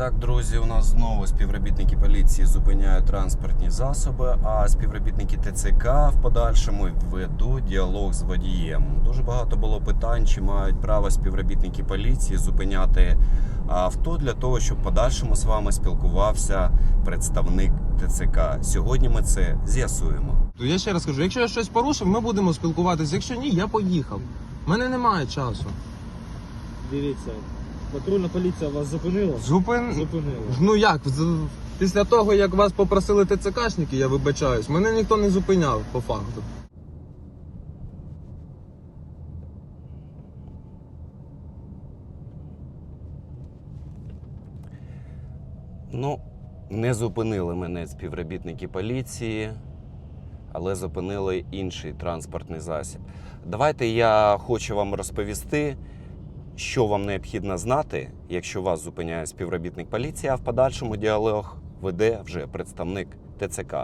так, друзі, у нас знову співробітники поліції зупиняють транспортні засоби, а співробітники ТЦК в подальшому ведуть діалог з водієм. Дуже багато було питань, чи мають право співробітники поліції зупиняти авто для того, щоб в подальшому з вами спілкувався представник ТЦК. Сьогодні ми це з'ясуємо. Я ще раз кажу, якщо я щось порушив, ми будемо спілкуватися. Якщо ні, я поїхав. У мене немає часу. Дивіться, патрульна поліція вас зупинила? Зупин. Зупинила. Ну як? з- Після того, як вас попросили ТЦКшники, я вибачаюсь, мене ніхто не зупиняв по факту. Ну, не зупинили мене співробітники поліції, але зупинили інший транспортний засіб. Давайте я хочу вам розповісти, що вам необхідно знати, якщо вас зупиняє співробітник поліції, а в подальшому діалог веде вже представник ТЦК.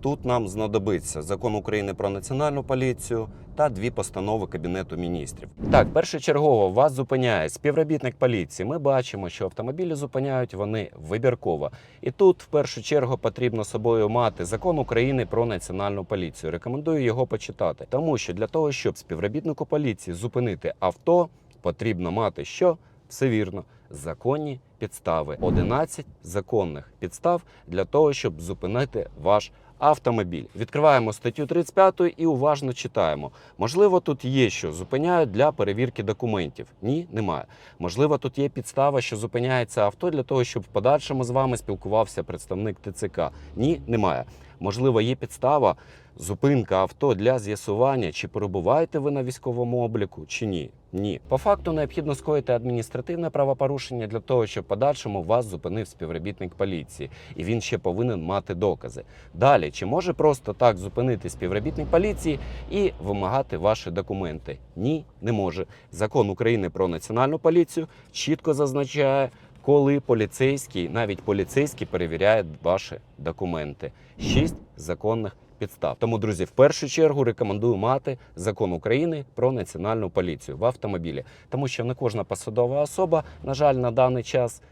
Тут нам знадобиться закон України про національну поліцію та дві постанови Кабінету міністрів. Так, першочергово вас зупиняє співробітник поліції. Ми бачимо, що автомобілі зупиняють вони вибірково. І тут в першу чергу потрібно собою мати закон України про національну поліцію. Рекомендую його почитати, тому що для того, щоб співробітнику поліції зупинити авто, потрібно мати що все вірно. Законні підстави 11 законних підстав для того, щоб зупинити ваш автомобіль. Відкриваємо статтю 35 і уважно читаємо. Можливо, тут є що зупиняють для перевірки документів. Ні, немає. Можливо, тут є підстава, що зупиняється авто для того, щоб в подальшому з вами спілкувався представник ТЦК. Ні, немає. Можливо, є підстава зупинка авто для з'ясування, чи перебуваєте ви на військовому обліку, чи ні. Ні, по факту необхідно скоїти адміністративне правопорушення для того, щоб в подальшому вас зупинив співробітник поліції, і він ще повинен мати докази. Далі, чи може просто так зупинити співробітник поліції і вимагати ваші документи? Ні, не може. Закон України про національну поліцію чітко зазначає, коли поліцейський, навіть поліцейський перевіряє ваші документи. Шість законних підстав. Тому, друзі, в першу чергу рекомендую мати закон України про національну поліцію в автомобілі, тому що не кожна посадова особа, на жаль, на даний час.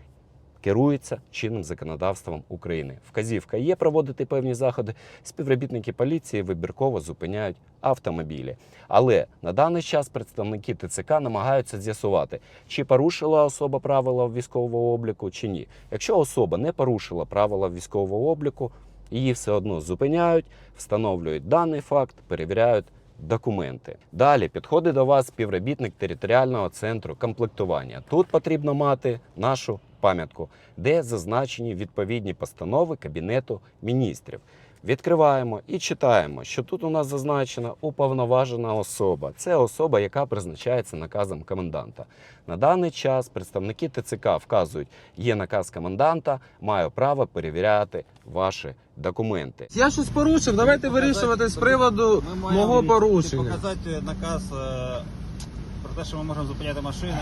Керується чинним законодавством України. Вказівка є проводити певні заходи. Співробітники поліції вибірково зупиняють автомобілі. Але на даний час представники ТЦК намагаються з'ясувати, чи порушила особа правила військового обліку, чи ні. Якщо особа не порушила правила військового обліку, її все одно зупиняють, встановлюють даний факт, перевіряють документи. Далі підходить до вас співробітник територіального центру комплектування. Тут потрібно мати нашу пам'ятку, де зазначені відповідні постанови Кабінету міністрів. Відкриваємо і читаємо, що тут у нас зазначена уповноважена особа. Це особа, яка призначається наказом коменданта. На даний час представники ТЦК вказують, є наказ коменданта, маю право перевіряти ваші документи. Я щось порушив, давайте вирішувати з приводу мого порушення. Показати наказ е, про те, що ми можемо зупиняти машини.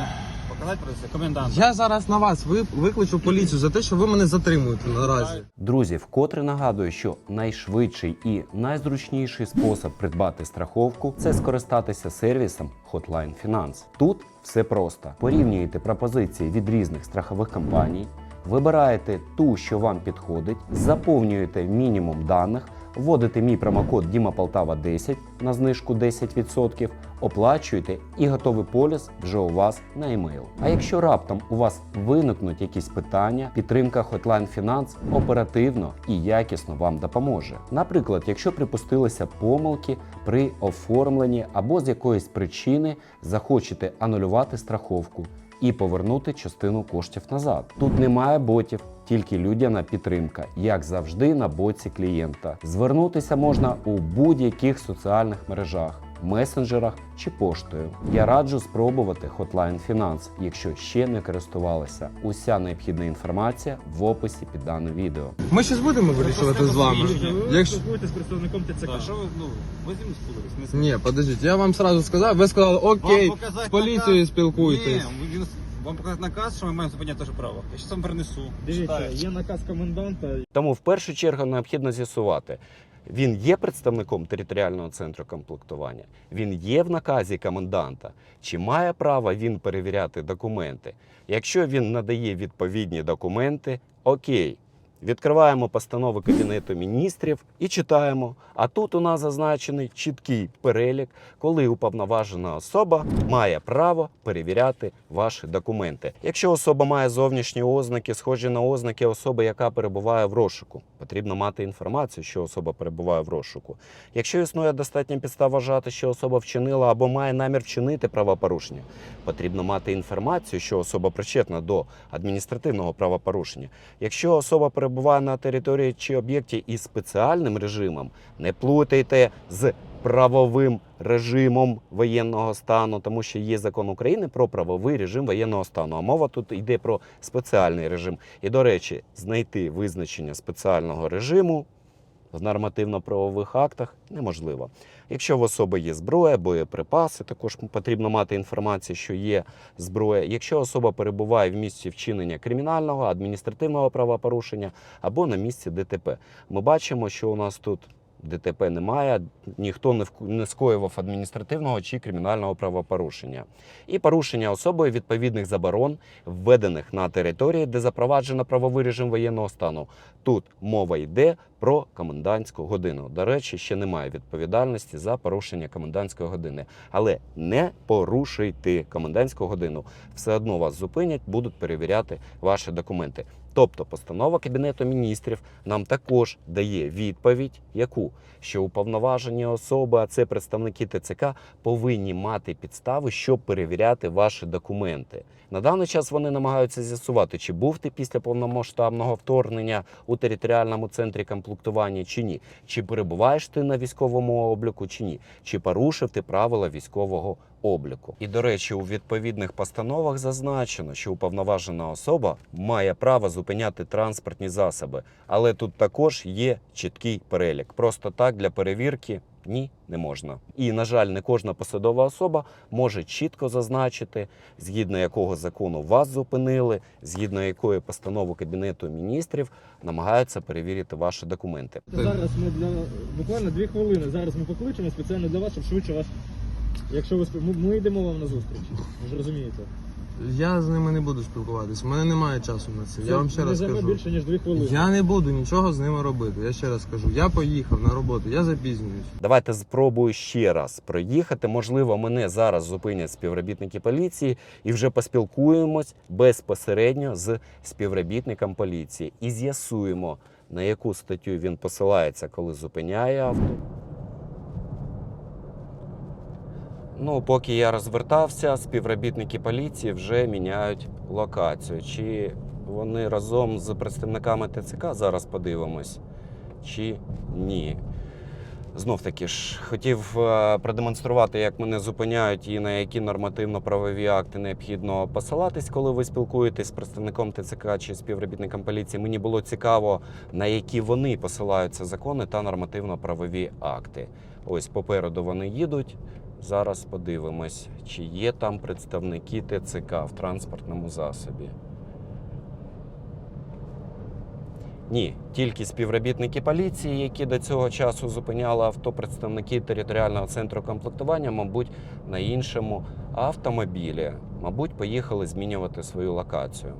Показати про це комендант. Я зараз на вас ви- викличу поліцію за те, що ви мене затримуєте наразі. Друзі, вкотре нагадую, що найшвидший і найзручніший спосіб придбати страховку це скористатися сервісом Hotline Finance. Тут все просто: порівнюєте пропозиції від різних страхових компаній, вибираєте ту, що вам підходить, заповнюєте мінімум даних. Вводите мій промокод Діма 10 на знижку 10%, оплачуєте і готовий поліс вже у вас на емейл. А якщо раптом у вас виникнуть якісь питання, підтримка Hotline Finance оперативно і якісно вам допоможе. Наприклад, якщо припустилися помилки при оформленні або з якоїсь причини захочете анулювати страховку і повернути частину коштів назад. Тут немає ботів, тільки людяна підтримка, як завжди, на боці клієнта. Звернутися можна у будь-яких соціальних мережах. Месенджерах чи поштою я раджу спробувати Hotline Finance, якщо ще не користувалися. Уся необхідна інформація в описі під даним відео. Ми щось будемо вирішувати з вами. Якщо спілкуєтесь з представником ТЦК. Що ви, ну, ви спілкуєтесь? Ні, подождіть, я вам сразу сказав. Ви сказали, окей, Вам показати з поліцією спілкуйтесь. Ні, він, вам показати наказ, що ми маємо зупиняти теж право. Я зараз вам принесу. Дивіться, Читаю. є наказ коменданта. Тому в першу чергу необхідно з'ясувати, Він є представником територіального центру комплектування, він є в наказі коменданта. Чи має право він перевіряти документи? Якщо він надає відповідні документи, окей. Відкриваємо постанови Кабінету міністрів і читаємо. А тут у нас зазначений чіткий перелік, коли уповноважена особа має право перевіряти ваші документи. Якщо особа має зовнішні ознаки, схожі на ознаки особи, яка перебуває в розшуку, потрібно мати інформацію, що особа перебуває в розшуку. Якщо існує достатня підстава вважати, що особа вчинила або має намір вчинити правопорушення, потрібно мати інформацію, що особа причетна до адміністративного правопорушення. Якщо особа перебуває на території чи об'єкті із спеціальним режимом, не плутайте з правовим режимом воєнного стану, тому що є закон України про правовий режим воєнного стану. А мова тут йде про спеціальний режим. І, до речі, знайти визначення спеціального режиму в нормативно-правових актах неможливо. Якщо в особи є зброя, боєприпаси, також потрібно мати інформацію, що є зброя. Якщо особа перебуває в місці вчинення кримінального, адміністративного правопорушення або на місці ДТП, ми бачимо, що у нас тут. ДТП немає, ніхто не не скоював адміністративного чи кримінального правопорушення. І порушення особою відповідних заборон, введених на території, де запроваджено правовий режим воєнного стану. Тут мова йде про комендантську годину. До речі, ще немає відповідальності за порушення комендантської години. Але не порушуйте комендантську годину. Все одно вас зупинять, будуть перевіряти ваші документи. Тобто постанова Кабінету міністрів нам також дає відповідь, яку? Що уповноважені особи, а це представники ТЦК, повинні мати підстави, щоб перевіряти ваші документи. На даний час вони намагаються з'ясувати, чи був ти після повномасштабного вторгнення у територіальному центрі комплектування чи ні, чи перебуваєш ти на військовому обліку чи ні, чи порушив ти правила військового обліку. І до речі, у відповідних постановах зазначено, що уповноважена особа має право зупиняти транспортні засоби, але тут також є чіткий перелік. Просто так для перевірки. Ні, не можна. І, на жаль, не кожна посадова особа може чітко зазначити, згідно якого закону вас зупинили, згідно якої постанови Кабінету міністрів намагаються перевірити ваші документи. Зараз ми для буквально дві хвилини. Зараз ми покличемо спеціально для вас, щоб швидше вас. Якщо ви спі- ми, ми йдемо вам на зустріч. Ви ж розумієте. Я з ними не буду спілкуватись. У мене немає часу на це. Я вам ще не раз займе кажу. більше ніж дві хвилини. Я не буду нічого з ними робити. Я ще раз кажу. Я поїхав на роботу, я запізнююсь. Давайте спробую ще раз проїхати. Можливо, мене зараз зупинять співробітники поліції і вже поспілкуємось безпосередньо з співробітником поліції і з'ясуємо, на яку статтю він посилається, коли зупиняє авто. Ну, поки я розвертався, співробітники поліції вже міняють локацію. Чи вони разом з представниками ТЦК зараз подивимось, чи ні. Знов таки ж хотів е, продемонструвати, як мене зупиняють і на які нормативно-правові акти необхідно посилатись, коли ви спілкуєтесь з представником ТЦК чи співробітником поліції. Мені було цікаво, на які вони посилаються закони та нормативно-правові акти. Ось попереду вони їдуть. Зараз подивимось, чи є там представники ТЦК в транспортному засобі. Ні, тільки співробітники поліції, які до цього часу зупиняли авто, представники територіального центру комплектування, мабуть, на іншому автомобілі, мабуть, поїхали змінювати свою локацію.